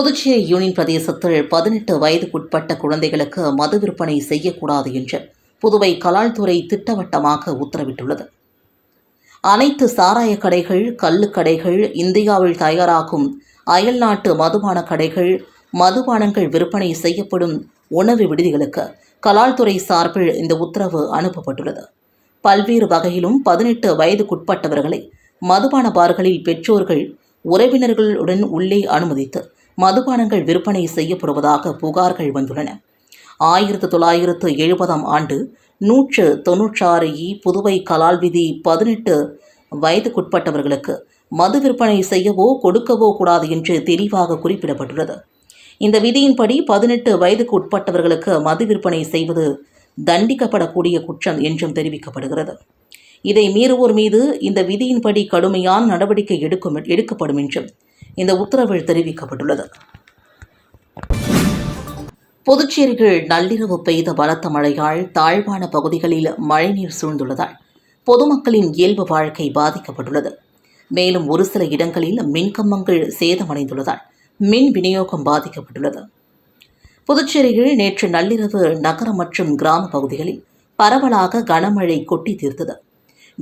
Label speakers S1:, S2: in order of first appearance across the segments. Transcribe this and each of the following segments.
S1: Puducherry union பிரதேசத்தில் பதினெட்டு வயதுக்குட்பட்ட குழந்தைகளுக்கு மது விற்பனை செய்யக்கூடாது என்று புதுவை கலால்துறை திட்டவட்டமாக உத்தரவிட்டுள்ளது. அனைத்து சாராய கடைகள் கள்ளுக்கடைகள் இந்தியாவில் தயாராகும் அயல்நாட்டு மதுபான கடைகள் மதுபானங்கள் விற்பனை செய்யப்படும் உணவு விடுதிகளுக்கு கலால்துறை சார்பில் இந்த உத்தரவு அனுப்பப்பட்டுள்ளது. பல்வேறு வகையிலும் பதினெட்டு வயதுக்குட்பட்டவர்களை மதுபான பார்களில் பெற்றோர்கள் உறவினர்களுடன் உள்ளே அனுமதித்து மதுபானங்கள் விற்பனை செய்யப்படுவதாக புகார்கள் வந்துள்ளன. ஆயிரத்து தொள்ளாயிரத்து எழுபதாம் ஆண்டு நூற்று தொன்னூற்றாறு இ புதுவை கலால் விதி பதினெட்டு வயதுக்குட்பட்டவர்களுக்கு மது விற்பனை செய்யவோ கொடுக்கவோ கூடாது என்று தெளிவாக குறிப்பிடப்பட்டுள்ளது. இந்த விதியின்படி பதினெட்டு வயதுக்கு உட்பட்டவர்களுக்கு மது விற்பனை செய்வது தண்டிக்கப்படக்கூடிய குற்றம் என்றும் தெரிவிக்கப்படுகிறது. இதை மீறுவோர் மீது இந்த விதியின்படி கடுமையான நடவடிக்கை எடுக்கும் எடுக்கப்படும் என்றும் இந்த உத்தரவில் தெரிவிக்கப்பட்டுள்ளது. புதுச்சேரியில் நள்ளிரவு பெய்த பலத்த மழையால் தாழ்வான பகுதிகளில் மழைநீர் சூழ்ந்துள்ளதால் பொதுமக்களின் இயல்பு வாழ்க்கை பாதிக்கப்பட்டுள்ளது. மேலும் ஒரு சில இடங்களில் மின்கம்பங்கள் சேதமடைந்துள்ளதால் மின் விநியோகம் பாதிக்கப்பட்டுள்ளது. புதுச்சேரியில் நேற்று நள்ளிரவு நகரம் மற்றும் கிராம பகுதிகளில் பரவலாக கனமழை கொட்டி தீர்த்தது.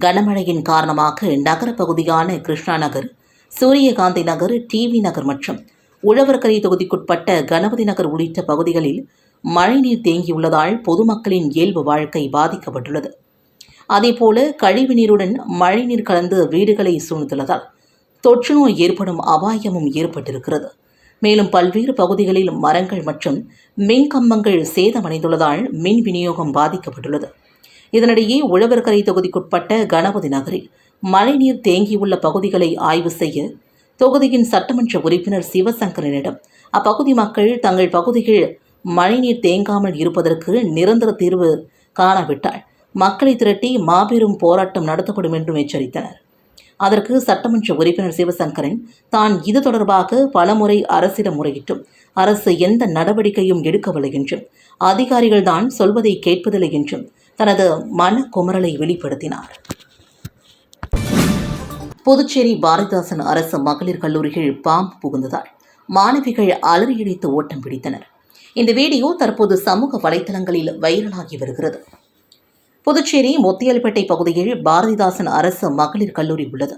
S1: கனமழையின் காரணமாக நகர பகுதியான கிருஷ்ணா நகர் சூரியகாந்தி நகர் டிவி நகர் மற்றும் உழவர்கரை தொகுதிக்குட்பட்ட கணபதி நகர் உள்ளிட்ட பகுதிகளில் மழைநீர் தேங்கியுள்ளதால் பொதுமக்களின் இயல்பு வாழ்க்கை பாதிக்கப்பட்டுள்ளது. அதேபோல கழிவுநீருடன் மழைநீர் கலந்து வீடுகளை சூழ்ந்துள்ளதால் தொற்று நோய் ஏற்படும் அபாயமும் ஏற்பட்டிருக்கிறது. மேலும் பல்வேறு பகுதிகளில் மரங்கள் மற்றும் மின் கம்பங்கள் சேதமடைந்துள்ளதால் மின் விநியோகம் பாதிக்கப்பட்டுள்ளது. இதனிடையே உழவர்கரை தொகுதிக்குட்பட்ட கணபதி நகரில் மழைநீர் தேங்கியுள்ள பகுதிகளை ஆய்வு செய்ய தொகுதியின் சட்டமன்ற உறுப்பினர் சிவசங்கரனிடம் அப்பகுதி மக்கள் தங்கள் பகுதியில் மழைநீர் தேங்காமல் இருப்பதற்கு நிரந்தர தீர்வு காணாவிட்டால் மக்களை திரட்டி மாபெரும் போராட்டம் நடத்தப்படும் என்றும் எச்சரித்தனர். அதற்கு சட்டமன்ற உறுப்பினர் சிவசங்கரன் தான் இது தொடர்பாக பலமுறை அரசிடம் முறையிட்டும் அரசு எந்த நடவடிக்கையும் எடுக்கவில்லை என்றும் அதிகாரிகள்தான் சொல்வதை கேட்பதில்லை என்றும் தனது மன குமரலை வெளிப்படுத்தினார். புதுச்சேரி பாரதிதாசன் அரசு மகளிர் கல்லூரிகள் பாம்பு புகுந்ததால் மாணவிகள் அலறியடித்து ஓட்டம் பிடித்தனர். இந்த வீடியோ தற்போது சமூக வலைதளங்களில் வைரலாகி வருகிறது. புதுச்சேரி முத்தியல்பேட்டை பகுதியில் பாரதிதாசன் அரசு மகளிர் கல்லூரி உள்ளது.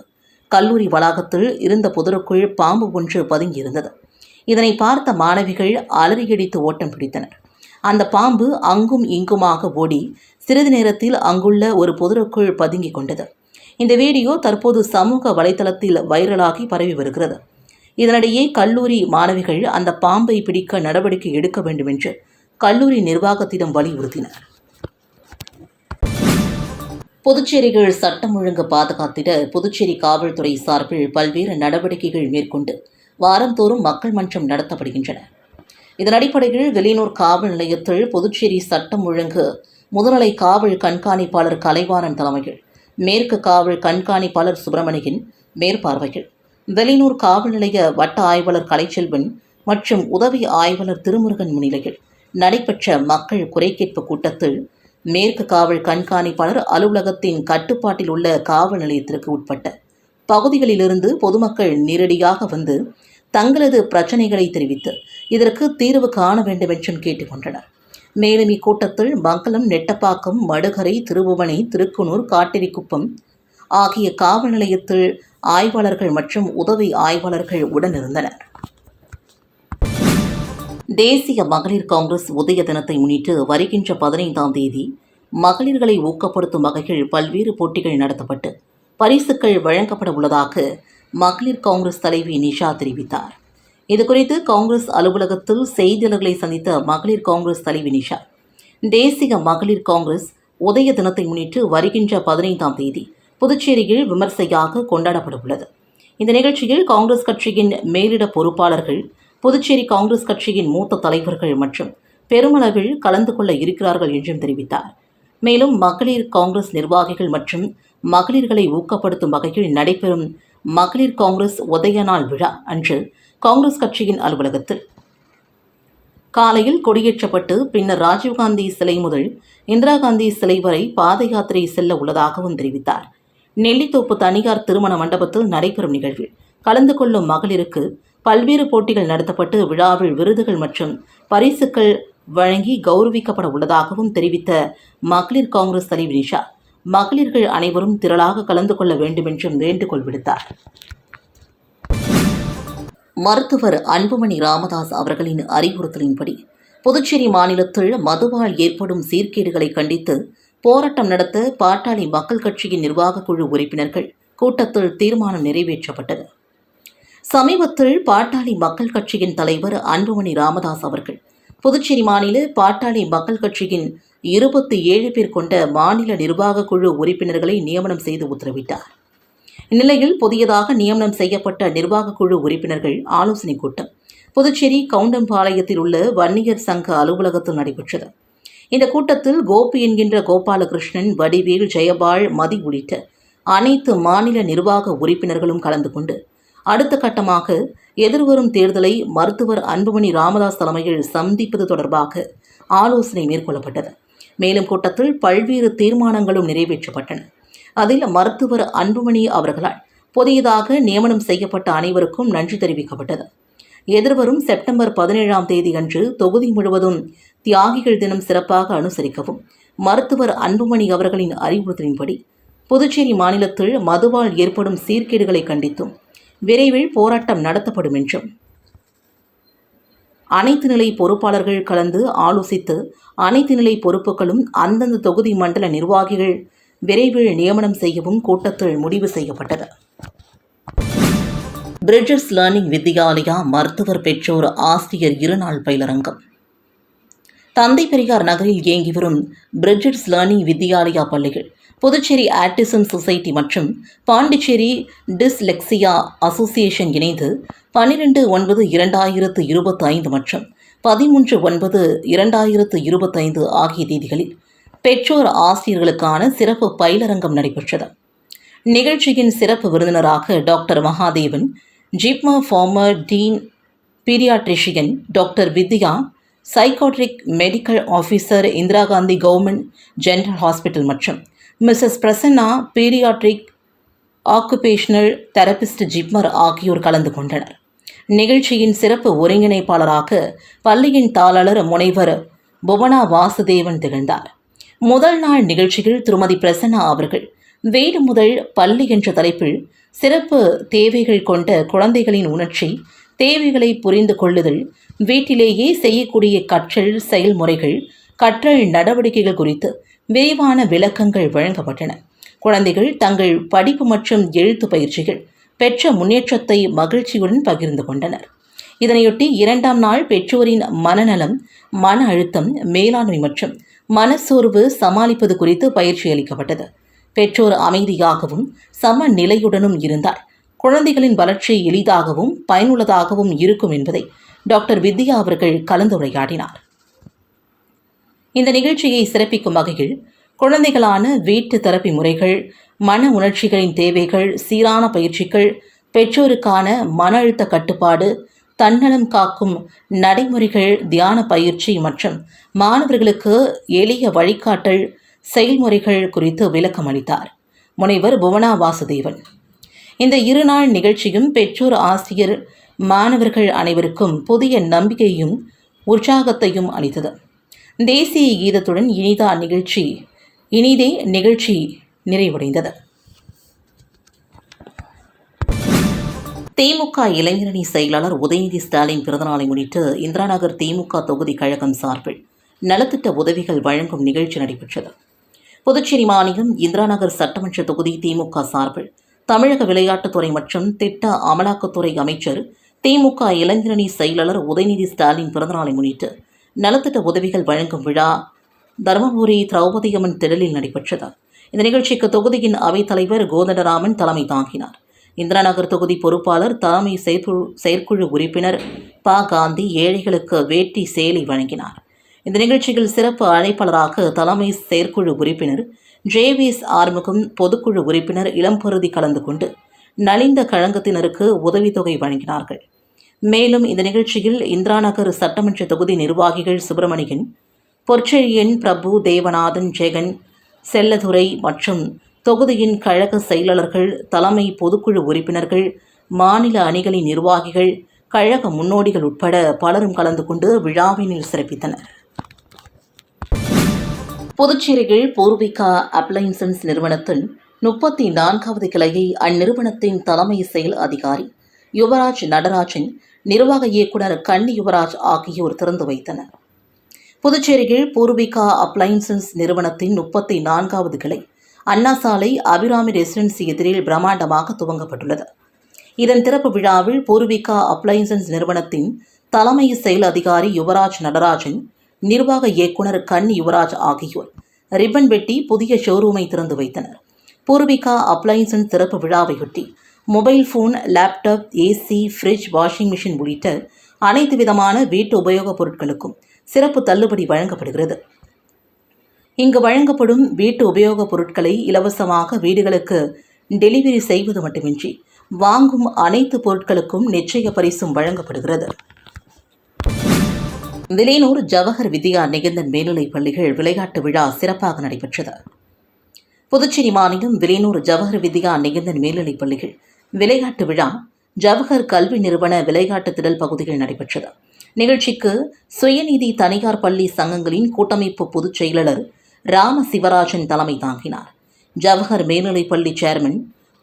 S1: கல்லூரி வளாகத்தில் இருந்த புதருக்குள் பாம்பு ஒன்று பதுங்கியிருந்தது. இதனை பார்த்த மாணவிகள் அலறியடித்து ஓட்டம் பிடித்தனர். அந்த பாம்பு அங்கும் இங்குமாக ஓடி சிறிது நேரத்தில் அங்குள்ள ஒரு புதருக்குள் பதுங்கிக் கொண்டது. இந்த வீடியோ தற்போது சமூக வலைதளத்தில் வைரலாகி பரவி வருகிறது. இதனிடையே கல்லூரி மாணவிகள் அந்த பாம்பை பிடிக்க நடவடிக்கை எடுக்க வேண்டும் என்று கல்லூரி நிர்வாகத்திடம் வலியுறுத்தினர். புதுச்சேரிகள் சட்டம் ஒழுங்கு பாதுகாத்திட புதுச்சேரி காவல்துறை சார்பில் பல்வேறு நடவடிக்கைகள் மேற்கொண்டு வாரந்தோறும் மக்கள் மன்றம் நடத்தப்படுகின்றன. இதன் அடிப்படையில் வெளியூர் காவல் நிலையத்தில் புதுச்சேரி சட்டம் ஒழுங்கு முதுநிலை காவல் கண்காணிப்பாளர் கலைவாணன் தலைமையில் மேற்கு காவல் கண்காணிப்பாளர் சுப்பிரமணியன் மேற்பார்வைகள். வெளியூர் காவல் நிலைய வட்ட ஆய்வாளர் கலைச்செல்வன் மற்றும் உதவி ஆய்வாளர் திருமுருகன் முன்னிலையில் நடைபெற்ற மக்கள் குறைகேட்பு கூட்டத்தில் மேற்கு காவல் கண்காணிப்பாளர் அலுவலகத்தின் கட்டுப்பாட்டில் உள்ள காவல் நிலையத்திற்கு உட்பட்ட பகுதிகளிலிருந்து பொதுமக்கள் நேரடியாக வந்து தங்களது பிரச்சனைகளை தெரிவித்து இதற்கு தீர்வு காண வேண்டும் என்றும் கேட்டுக்கொண்டனர் மேலும் இக்கூட்டத்தில் மங்களம் நெட்டப்பாக்கம் மடுகரை திருபுவனை திருக்குனூர் காட்டிரிக்குப்பம் ஆகிய காவல் நிலையத்தில் ஆய்வாளர்கள் மற்றும் உதவி ஆய்வாளர்கள் உடனிருந்தனர். தேசிய மகளிர் காங்கிரஸ் உதய தினத்தை முன்னிட்டு வருகின்ற பதினைந்தாம் தேதி மகளிர்களை ஊக்கப்படுத்தும் வகையில் பல்வேறு போட்டிகள் நடத்தப்பட்டு பரிசுகள் வழங்கப்பட உள்ளதாக மகளிர் காங்கிரஸ் தலைவி நிஷா தெரிவித்தார். இதுகுறித்து காங்கிரஸ் அலுவலகத்தில் செய்தியாளர்களை சந்தித்த மகளிர் காங்கிரஸ் தலைவி நிஷா. தேசிய மகளிர் காங்கிரஸ் உதய தினத்தை முன்னிட்டு வருகின்ற பதினைந்தாம் தேதி புதுச்சேரியில் விமர்சையாக கொண்டாடப்பட உள்ளது இந்த நிகழ்ச்சியில் காங்கிரஸ் கட்சியின் மேலிட பொறுப்பாளர்கள் புதுச்சேரி காங்கிரஸ் கட்சியின் மூத்த தலைவர்கள் மற்றும் பெருமளவில் கலந்து கொள்ள இருக்கிறார்கள் என்றும் தெரிவித்தார். மேலும் மகளிர் காங்கிரஸ் நிர்வாகிகள் மற்றும் மகளிர்களை ஊக்கப்படுத்தும் வகையில் நடைபெறும் மகளிர் காங்கிரஸ் உதய நாள் விழா அன்று காங்கிரஸ் கட்சியின் அலுவலகத்தில். காலையில் கொடியேற்றப்பட்டு பின்னர் ராஜீவ்காந்தி சிலை முதல் இந்திரா காந்தி சிலை வரை பாத யாத்திரை செல்ல உள்ளதாகவும் தெரிவித்தார். நெல்லித்தோப்பு தனியார் திருமண மண்டபத்தில் நடைபெறும் நிகழ்வில் கலந்து கொள்ளும் மகளிருக்கு பல்வேறு போட்டிகள் நடத்தப்பட்டு விழாவில் விருதுகள் மற்றும் பரிசுகள் வழங்கி கௌரவிக்கப்பட உள்ளதாகவும் தெரிவித்த மகளிர் காங்கிரஸ் தலைவர் நிஷா. மகளிர்கள் அனைவரும் திரளாக கலந்து கொள்ள வேண்டுமென்றும் வேண்டுகோள் விடுத்தார். மருத்துவர் அன்புமணி ராமதாஸ் அவர்களின் அறிவுறுத்தலின்படி புதுச்சேரி மாநிலத்தில் மதுவால் ஏற்படும் சீர்கேடுகளை கண்டித்து போராட்டம் நடத்த பாட்டாளி மக்கள் கட்சியின் நிர்வாகக் குழு உறுப்பினர்கள் கூட்டத்தில் தீர்மானம் நிறைவேற்றப்பட்டது. சமீபத்தில் பாட்டாளி மக்கள் கட்சியின் தலைவர் அன்புமணி ராமதாஸ் அவர்கள் புதுச்சேரி மாநில பாட்டாளி மக்கள் கட்சியின் இருபத்தி ஏழு பேர் கொண்ட மாநில நிர்வாக குழு உறுப்பினர்களை நியமனம் செய்து உத்தரவிட்டார். இந்நிலையில் புதியதாக நியமனம் செய்யப்பட்ட நிர்வாகக் குழு உறுப்பினர்கள் ஆலோசனைக் கூட்டம் புதுச்சேரி கவுண்டம்பாளையத்தில் உள்ள வன்னியர் சங்க அலுவலகத்தில் நடைபெற்றது. இந்த கூட்டத்தில் கோபி என்கின்ற கோபாலகிருஷ்ணன் வடிவேல் ஜெயபால் மதி உள்ளிட்ட அனைத்து மாநில நிர்வாக உறுப்பினர்களும் கலந்து கொண்டு அடுத்த கட்டமாக எதிர்வரும் தேர்தலை மருத்துவர் அன்புமணி ராமதாஸ் தலைமையில் சந்திப்பது தொடர்பாக ஆலோசனை மேற்கொள்ளப்பட்டது. மேலும் கூட்டத்தில் பல்வேறு தீர்மானங்களும் நிறைவேற்றப்பட்டன. அதில் மருத்துவர் அன்புமணி அவர்களால் புதியதாக நியமனம் செய்யப்பட்ட அனைவருக்கும் நன்றி தெரிவிக்கப்பட்டது. எதிர்வரும் செப்டம்பர் பதினேழாம் தேதி அன்று தொகுதி முழுவதும் தியாகிகள் தினம் சிறப்பாக அனுசரிக்கவும் மருத்துவர் அன்புமணி அவர்களின் அறிவுறுத்தலின்படி புதுச்சேரி மாநிலத்தில் மதுவால் ஏற்படும் சீர்கேடுகளை கண்டித்தும் விரைவில் போராட்டம் நடத்தப்படும் என்றும் அனைத்து நிலை பொறுப்பாளர்கள் கலந்து ஆலோசித்து அனைத்து நிலை பொறுப்புகளும் அந்தந்த தொகுதி மண்டல நிர்வாகிகள் விரைவில் நியமனம் செய்யவும் கூட்டத்தில் முடிவு செய்யப்பட்டது. பிரிட்ஜஸ் லேர்னிங் வித்யாலயா மருத்துவர் பெற்றோர் ஆசிரியர் இருநாள் பயிலரங்கம். தந்தை பெரியார் நகரில் இயங்கி வரும் பிரிட்ஜட்ஸ் லேர்னிங் வித்யாலயா பள்ளிகள் புதுச்சேரி ஆர்டிசம் சொசைட்டி மற்றும் பாண்டிச்சேரி டிஸ்லெக்சியா அசோசியேஷன் இணைந்து பன்னிரெண்டு ஒன்பது இரண்டாயிரத்து இருபத்தைந்து மற்றும் பதிமூன்று ஒன்பது இரண்டாயிரத்து இருபத்தைந்து ஆகிய தேதிகளில் பெற்றோர் ஆசிரியர்களுக்கான சிறப்பு பயிலரங்கம் நடைபெற்றது. நிகழ்ச்சியின் சிறப்பு விருந்தினராக doctor Mahadevan JIPMER former dean paediatrician doctor Vidya psychiatric medical officer Indira Gandhi government general hospital மற்றும் Mrs Prasanna paediatric occupational therapist JIPMER ஆகியோர் கலந்து கொண்டனர். நிகழ்ச்சியின் சிறப்பு ஒருங்கிணைப்பாளராக பள்ளியின் தாளர் முனைவர் புவனா வாசுதேவன் திகழ்ந்தார். முதல் நாள் நிகழ்ச்சியில் திருமதி பிரசன்னா அவர்கள் வீடு முதல் பள்ளி என்ற தலைப்பில் சிறப்பு தேவைகள் கொண்ட குழந்தைகளின் உணர்ச்சி தேவைகளை புரிந்து கொள்ளுதல் வீட்டிலேயே செய்யக்கூடிய கற்றல் செயல்முறைகள் கற்றல் நடவடிக்கைகள் குறித்து விரிவான விளக்கங்கள் வழங்கப்பட்டன. குழந்தைகள் தங்கள் படிப்பு மற்றும் எழுத்து பயிற்சிகள் பெற்ற முன்னேற்றத்தை மகிழ்ச்சியுடன் பகிர்ந்து கொண்டனர். இதனையொட்டி இரண்டாம் நாள் பெற்றோரின் மனநலம் மன அழுத்தம் மேலாண்மை மற்றும் மனச்சோர்வு சமாளிப்பது குறித்து பயிற்சி அளிக்கப்பட்டது. பெற்றோர் அமைதியாகவும் சம நிலையுடனும் இருந்தால் குழந்தைகளின் வளர்ச்சி எளிதாகவும் பயனுள்ளதாகவும் இருக்கும் என்பதை டாக்டர் வித்யா அவர்கள் கலந்துரையாடினார். இந்த நிகழ்ச்சியை சிறப்பிக்கும் வகையில் குழந்தைகளான வீட்டு தெரப்பி முறைகள் மன உணர்ச்சிகளின் தேவைகள் சீரான பயிற்சிகள் பெற்றோருக்கான மன அழுத்த கட்டுப்பாடு தன்னலம் காக்கும் நடைமுறைகள் தியான பயிற்சி மற்றும் மாணவர்களுக்கு எளிய வழிகாட்டல் செயல்முறைகள் குறித்து விளக்கம் அளித்தார். முனைவர் புவனா வாசுதேவன். இந்த இருநாள் நிகழ்ச்சியும் பெற்றோர் ஆசிரியர் மாணவர்கள் அனைவருக்கும் புதிய நம்பிக்கையும் உற்சாகத்தையும் அளித்தது. தேசிய கீதத்துடன் இனிதா நிகழ்ச்சி இனிதே நிகழ்ச்சி நிறைவடைந்தது. திமுக இளைஞரணி செயலாளர் உதயநிதி ஸ்டாலின் பிறந்தநாளை முன்னிட்டு இந்திராநகர் திமுக தொகுதி கழகம் சார்பில் நலத்திட்ட உதவிகள் வழங்கும் நிகழ்ச்சி நடைபெற்றது. புதுச்சேரி மாநிலம் இந்திராநகர் சட்டமன்ற தொகுதி திமுக சார்பில் தமிழக விளையாட்டுத்துறை மற்றும் திட்ட அமலாக்கத்துறை அமைச்சர் திமுக இளைஞரணி செயலாளர் உதயநிதி ஸ்டாலின் பிறந்தநாளை முன்னிட்டு நலத்திட்ட உதவிகள் வழங்கும் விழா தருமபுரி திரௌபதியம்மன் திடலில் நடைபெற்றது. இந்த நிகழ்ச்சிக்கு தொகுதியின் அவைத்தலைவர் கோதண்டராமன் தலைமை தாங்கினார். இந்திராநகர் தொகுதி பொறுப்பாளர் தலைமை செயற்குழு செயற்குழு உறுப்பினர் ப. காந்தி ஏழைகளுக்கு வேட்டி சேலை வழங்கினார். இந்த நிகழ்ச்சியில் சிறப்பு அழைப்பாளராக தலைமை செயற்குழு உறுப்பினர் ஜேவிஎஸ் ஆர்முகம் பொதுக்குழு உறுப்பினர் இளம்பருதி கலந்து கொண்டு நலிந்த கழகத்தினருக்கு உதவித்தொகை வழங்கினார்கள். மேலும் இந்த நிகழ்ச்சியில் இந்திராநகர் சட்டமன்ற தொகுதி நிர்வாகிகள் சுப்பிரமணியன் பொற்செழியன் பிரபு தேவநாதன் ஜெகன் செல்லதுரை மற்றும் தொகுதியின் கழக செயலாளர்கள் தலைமை பொதுக்குழு உறுப்பினர்கள் மாநில அணிகளின் நிர்வாகிகள் கழக முன்னோடிகள் உட்பட பலரும் கலந்து கொண்டு விழாவினில் சிறப்பித்தனர். புதுச்சேரியில் பூர்விகா அப்ளைன்சன்ஸ் நிறுவனத்தின் முப்பத்தி நான்காவது கிளையை அந்நிறுவனத்தின் தலைமை செயல் அதிகாரி யுவராஜ் நடராஜன் நிர்வாக இயக்குனர் கன்னி யுவராஜ் ஆகியோர் திறந்து வைத்தனர். புதுச்சேரியில் பூர்விகா அப்ளைன்சன்ஸ் நிறுவனத்தின் முப்பத்தி நான்காவது கிளை அண்ணா சாலை அபிராமி ரெசிடென்சி எதிரில் பிரம்மாண்டமாக துவங்கப்பட்டுள்ளது. இதன் திறப்பு விழாவில் பூர்விகா அப்ளைன்சன்ஸ் நிறுவனத்தின் தலைமை செயல் அதிகாரி யுவராஜ் நடராஜன் நிர்வாக இயக்குனர் கண் யுவராஜ் ஆகியோர் ரிப்பன் வெட்டி புதிய ஷோரூமை திறந்து வைத்தனர். பூர்விகா அப்ளைன்சன்ஸ் திறப்பு விழாவையொட்டி mobile phone laptop AC fridge washing machine உள்ளிட்ட அனைத்து விதமான வீட்டு உபயோகப் பொருட்களுக்கும் சிறப்பு தள்ளுபடி வழங்கப்படுகிறது. இங்கு வழங்கப்படும் வீட்டு உபயோகப் பொருட்களை இலவசமாக வீடுகளுக்கு டெலிவரி செய்வது மட்டுமின்றி வாங்கும் அனைத்து பொருட்களுக்கும் நிச்சய பரிசும் வழங்கப்படுகிறது. விலையனூர் ஜவஹர் வித்யா நிகந்தன் மேல்நிலைப் பள்ளிகள் விளையாட்டு விழா சிறப்பாக நடைபெற்றது. புதுச்சேரி மாநிலம் விலையனூர் ஜவஹர் வித்யா நிகந்தன் மேல்நிலைப் பள்ளிகள் விளையாட்டு விழா ஜவஹர் கல்வி நிறுவன விளையாட்டு திடல் பகுதியில் நடைபெற்றது. நிகழ்ச்சிக்கு சுயநிதி தனியார் பள்ளி சங்கங்களின் கூட்டமைப்பு பொதுச் செயலாளர் ராம சிவராஜன் தலைமை தாங்கினார். ஜவஹர் மேல்நிலைப் பள்ளி சேர்மன்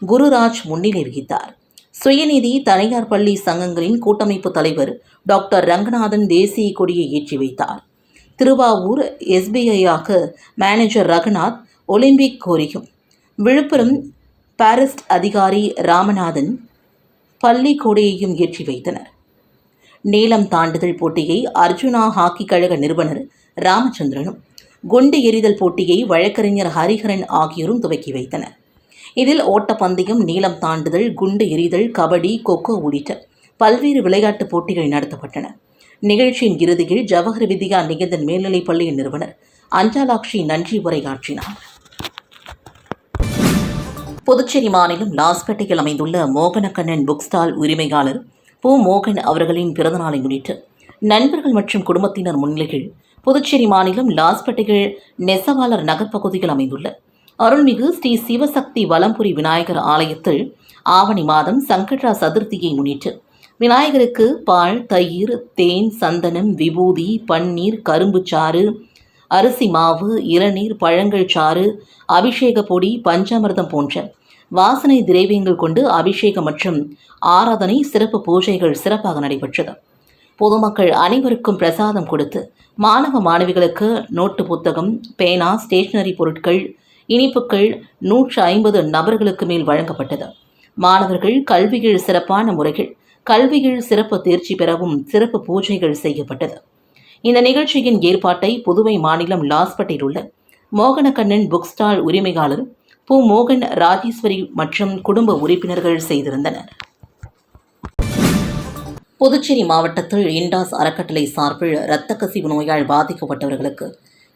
S1: குருராஜ் முன்னிலை வகித்தார். சுயநிதி தனியார் பள்ளி சங்கங்களின் கூட்டமைப்பு தலைவர் டாக்டர் ரங்கநாதன் தேசிய கொடியை ஏற்றி வைத்தார். திருவாவூர் எஸ்பிஐயாக மேனேஜர் ரகுநாத் ஒலிம்பிக் கோரியும். விழுப்புரம் பாரிஸ்ட் அதிகாரி ராமநாதன் பள்ளி கொடியையும் ஏற்றி வைத்தனர். நீளம் தாண்டுதல் போட்டியை அர்ஜுனா ஹாக்கி கழக நிறுவனர் ராமச்சந்திரனும் குண்டு எறிதல் போட்டியை வழக்கறிஞர் ஹரிஹரன் ஆகியோரும் துவக்கி வைத்தனர். இதில் ஓட்டப்பந்தயம் நீளம் தாண்டுதல் குண்டு எறிதல் கபடி கொக்கோ உள்ளிட்ட பல்வேறு விளையாட்டுப் போட்டிகள் நடத்தப்பட்டன. நிகழ்ச்சியின் இறுதியில் ஜவஹர் வித்யா நிகந்தன் மேல்நிலைப் பள்ளியின் நிறுவனர் அஞ்சாலாக்ஷி நன்றி உரையாற்றினார். புதுச்சேரி மாநிலம் லாஸ்பேட்டையில் அமைந்துள்ள மோகனக்கண்ணன் புக் ஸ்டால் உரிமையாளர் பூ. மோகன் அவர்களின் பிறந்தநாளை முன்னிட்டு நண்பர்கள் மற்றும் குடும்பத்தினர் முன்னிலையில் புதுச்சேரி மாநிலம் லாஸ்பேட்டையில் நெசவாளர் நகர்ப்பகுதியில் அமைந்துள்ள அருள்மிகு ஸ்ரீ சிவசக்தி வலம்புரி விநாயகர் ஆலயத்தில் ஆவணி மாதம் சங்கட்ரா சதுர்த்தியை முன்னிட்டு விநாயகருக்கு பால் தயிர் தேன் சந்தனம் விபூதி பன்னீர் கரும்புச்சாறு அரிசி மாவு இளநீர் பழங்கள் சாறு அபிஷேக பொடி பஞ்சாமிர்தம் போன்ற வாசனை திரவியங்கள் கொண்டு அபிஷேகம் மற்றும் ஆராதனை சிறப்பு பூஜைகள் சிறப்பாக நடைபெற்றது. பொதுமக்கள் அனைவருக்கும் பிரசாதம் கொடுத்து மாணவ மாணவிகளுக்கு நோட்டு புத்தகம் பேனா ஸ்டேஷனரி பொருட்கள் இனிப்புகள் நூற்று ஐம்பது நபர்களுக்கு மேல் வழங்கப்பட்டது. மாணவர்கள் கல்வியில் சிறப்பான முறையில் கல்வியில் சிறப்பு தேர்ச்சி பெறவும் சிறப்பு பூஜைகள் செய்யப்பட்டது. இந்த நிகழ்ச்சியின் ஏற்பாட்டை புதுவை மாநிலம் லாஸ்பேட்டையில் உள்ள மோகனக்கண்ணன் புக் ஸ்டால் உரிமையாளர் பு. மோகன் ராஜேஸ்வரி மற்றும் குடும்ப உறுப்பினர்கள் செய்திருந்தனர். புதுச்சேரி மாவட்டத்தில் இண்டாஸ் அறக்கட்டளை சார்பில் இரத்த கசிவு நோயால் பாதிக்கப்பட்டவர்களுக்கு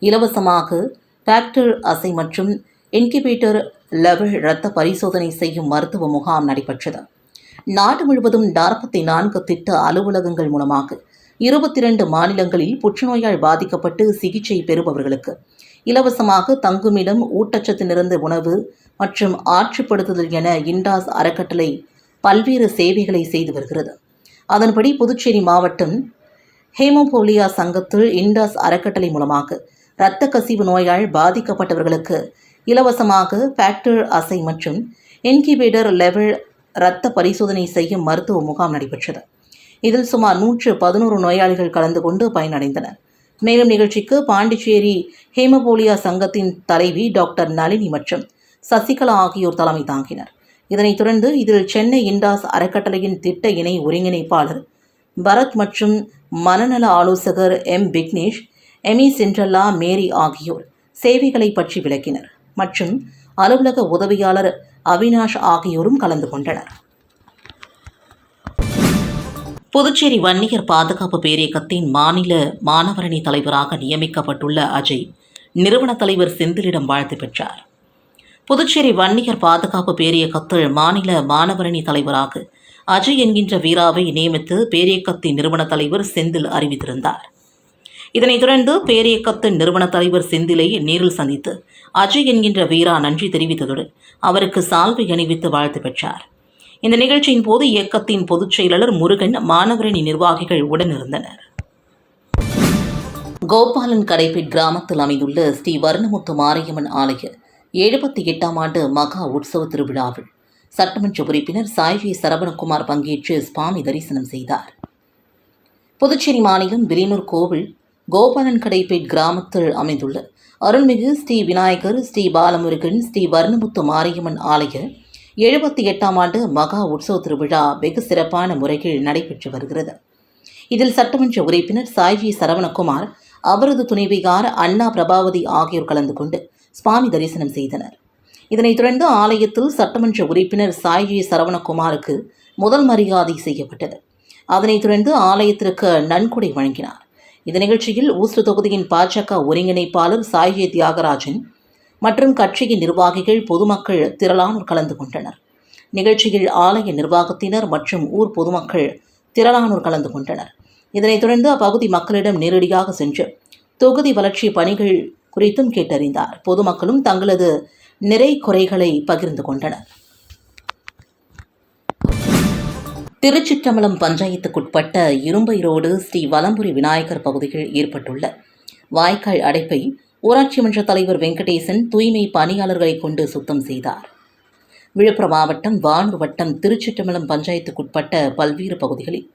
S1: இலவசமாக ஃபேக்டர் அசை மற்றும் இன்குபேட்டர் லெவல் இரத்த பரிசோதனை செய்யும் மருத்துவ முகாம் நடைபெற்றது. நாடு முழுவதும் நாற்பத்தி நான்கு திட்ட அலுவலகங்கள் மூலமாக இருபத்தி இரண்டு மாநிலங்களில் புற்றுநோயால் பாதிக்கப்பட்டு சிகிச்சை பெறுபவர்களுக்கு. இலவசமாக தங்குமிடம் ஊட்டச்சத்து நிறைந்த உணவு மற்றும் ஆற்றுப்படுத்துதல் என இண்டாஸ் அறக்கட்டளை பல்வேறு சேவைகளை செய்து வருகிறது. அதன்படி புதுச்சேரி மாவட்டம் ஹேமோபோலியா சங்கத்தில் இண்டாஸ் அறக்கட்டளை மூலமாக இரத்த கசிவு நோயால் பாதிக்கப்பட்டவர்களுக்கு இலவசமாக ஃபேக்டர் அசை மற்றும் இன்கிபேட்டர் லெவல் இரத்த பரிசோதனை செய்யும் மருத்துவ முகாம் நடைபெற்றது. இதில் சுமார் நூற்று பதினோரு நோயாளிகள் கலந்து கொண்டு பயனடைந்தனர். மேலும் நிகழ்ச்சிக்கு பாண்டிச்சேரி ஹேமபோலியா சங்கத்தின் தலைவி டாக்டர் நளினி மற்றும் சசிகலா ஆகியோர் தலைமை தாங்கினர். இதனைத் தொடர்ந்து இதில் சென்னை இண்டாஸ் அறக்கட்டளையின் திட்ட இணை ஒருங்கிணைப்பாளர் பரத் மற்றும் மனநல ஆலோசகர் M Vignesh Amy Cinderella Mary ஆகியோர் சேவைகளை பற்றி விளக்கினர் மற்றும் அலுவலக உதவியாளர் அவினாஷ் ஆகியோரும் கலந்து கொண்டனர். புதுச்சேரி வன்னியர் பாதுகாப்பு பேரியக்கத்தின் மாநில மாணவரணி தலைவராக நியமிக்கப்பட்டுள்ள அஜய் நிறுவன தலைவர் செந்திலிடம் வாழ்த்து பெற்றார். புதுச்சேரி வன்னியர் பாதுகாப்பு பேரியக்கத்தில் மாநில மாணவரணி தலைவராக அஜய் என்கின்ற வீராவை நியமித்து பேரியக்கத்தின் நிறுவன தலைவர் செந்தில் அறிவித்திருந்தார். இதனைத் தொடர்ந்து பேரியக்கத்தின் நிறுவன தலைவர் செந்திலை நேரில் சந்தித்து அஜய் என்கின்ற வீரா நன்றி தெரிவித்ததுடன் அவருக்கு சால்வை அணிவித்து வாழ்த்து பெற்றார். இந்த நிகழ்ச்சியின் போது இயக்கத்தின் பொதுச் செயலாளர் முருகன் மாணவரணி நிர்வாகிகள் உடனிருந்தனர் கோபாலன் கடைப்பேட் கிராமத்தில் அமைந்துள்ள ஸ்ரீ வர்ணமுத்து மாரியம்மன் ஆலய எழுபத்தி எட்டாம் ஆண்டு மகா உற்சவ திருவிழாவில் சட்டமன்ற உறுப்பினர் சாய்வி சரவணகுமார் பங்கேற்று சுவாமி தரிசனம் செய்தார். புதுச்சேரி மாநிலம் விரியனூர் கோவில் கோபாலன் கடைப்பேட் கிராமத்தில் அமைந்துள்ள அருள்மிகு ஸ்ரீ விநாயகர் ஸ்ரீ பாலமுருகன் ஸ்ரீ வர்ணமுத்து மாரியம்மன் ஆலய எழுபத்தி எட்டாம் ஆண்டு மகா உற்சவ திருவிழா வெகு சிறப்பான முறையில் நடைபெற்று வருகிறது. இதில் சட்டமன்ற உறுப்பினர் சாய்வி சரவணகுமார் அவரது துணைவியார் அண்ணா பிரபாவதி ஆகியோர் கலந்து கொண்டு சுவாமி தரிசனம் செய்தனர். இதனைத் தொடர்ந்து ஆலயத்தில் சட்டமன்ற உறுப்பினர் சாய்வி சரவணகுமாருக்கு முதல் மரியாதை செய்யப்பட்டது. அதனைத் தொடர்ந்து ஆலயத்திற்கு நன்கொடை வழங்கினார். இந்த நிகழ்ச்சியில் ஊசு தொகுதியின் பாஜக ஒருங்கிணைப்பாளர் சாய்ஜி தியாகராஜன் மற்றும் கட்சியின் நிர்வாகிகள் பொதுமக்கள் திரளானோர் கலந்து கொண்டனர். நிகழ்ச்சியில் ஆலய நிர்வாகத்தினர் மற்றும் ஊர் பொதுமக்கள் திரளானோர் கலந்து கொண்டனர். இதனைத் தொடர்ந்து அப்பகுதி மக்களிடம் நேரடியாக சென்று தொகுதி வளர்ச்சி பணிகள் குறித்தும் கேட்டறிந்தார். பொதுமக்களும் தங்களது நிறை குறைகளை பகிர்ந்து கொண்டனர். திருச்சிற்றம்பலம் பஞ்சாயத்துக்குட்பட்ட இரும்பை ரோடு ஸ்ரீ வலம்புரி விநாயகர் பகுதியில் ஏற்பட்டுள்ள வாய்க்கால் அடைப்பை ஊராட்சி மன்ற தலைவர் வெங்கடேசன் தூய்மை பணியாளர்களை கொண்டு சுத்தம் செய்தார். விழுப்புரம் மாவட்டம் வானூர் வட்டம் திருச்சிற்றம்பலம் பஞ்சாயத்துக்குட்பட்ட பல்வேறு பகுதிகளில்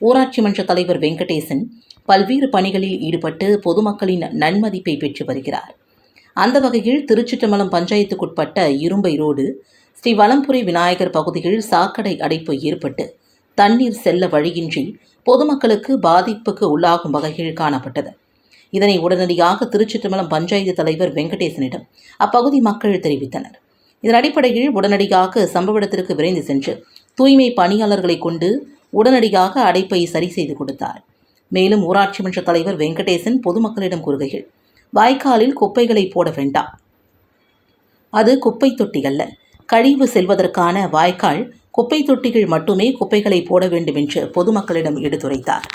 S1: ஊராட்சி மன்ற தலைவர் வெங்கடேசன் பல்வேறு பணிகளில் ஈடுபட்டு பொதுமக்களின் நன்மதிப்பை பெற்று வருகிறார். அந்த வகையில் திருச்சிற்றம்பலம் பஞ்சாயத்துக்குட்பட்ட இரும்பை ரோடு ஸ்ரீ வலம்புரி விநாயகர் பகுதியில் சாக்கடை அடைப்பு ஏற்பட்டு தண்ணீர் செல்ல வழியின்றி பொதுமக்களுக்கு பாதிப்புக்கு உள்ளாகும் வகையில் காணப்பட்டது. இதனை உடனடியாக திருச்சிற்றம்பலம் பஞ்சாயத்து தலைவர் வெங்கடேசனிடம் அப்பகுதி மக்கள் தெரிவித்தனர். இதன் அடிப்படையில் உடனடியாக சம்பவ இடத்திற்கு விரைந்து சென்று தூய்மை பணியாளர்களை கொண்டு உடனடியாக அடைப்பை சரி செய்து கொடுத்தார். மேலும் ஊராட்சி மன்ற தலைவர் வெங்கடேசன் பொதுமக்களிடம் கூறுகையில் வாய்க்காலில் குப்பைகளை போட வேண்டாம். அது குப்பை தொட்டி அல்ல கழிவு செல்வதற்கான வாய்க்கால் குப்பை தொட்டிகள் மட்டுமே குப்பைகளை போட வேண்டும் என்று பொதுமக்களிடம் எடுத்துரைத்தார்.